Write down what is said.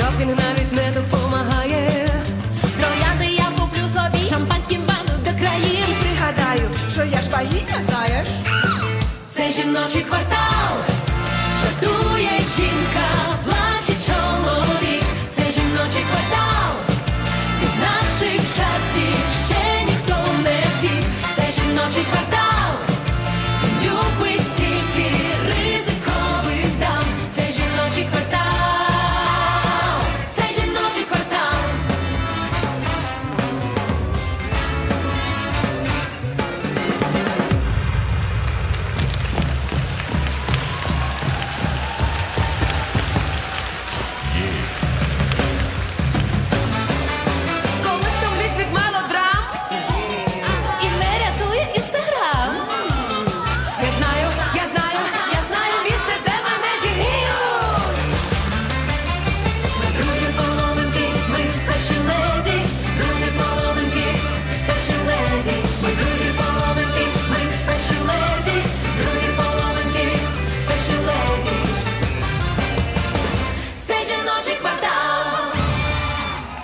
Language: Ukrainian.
Шопінг навіть не допомагає. Троянди я куплю собі шампанським бану до країн. І Пригадаю, що я ж богиня, знаєш. Це жіночий квартал, шатує жінка.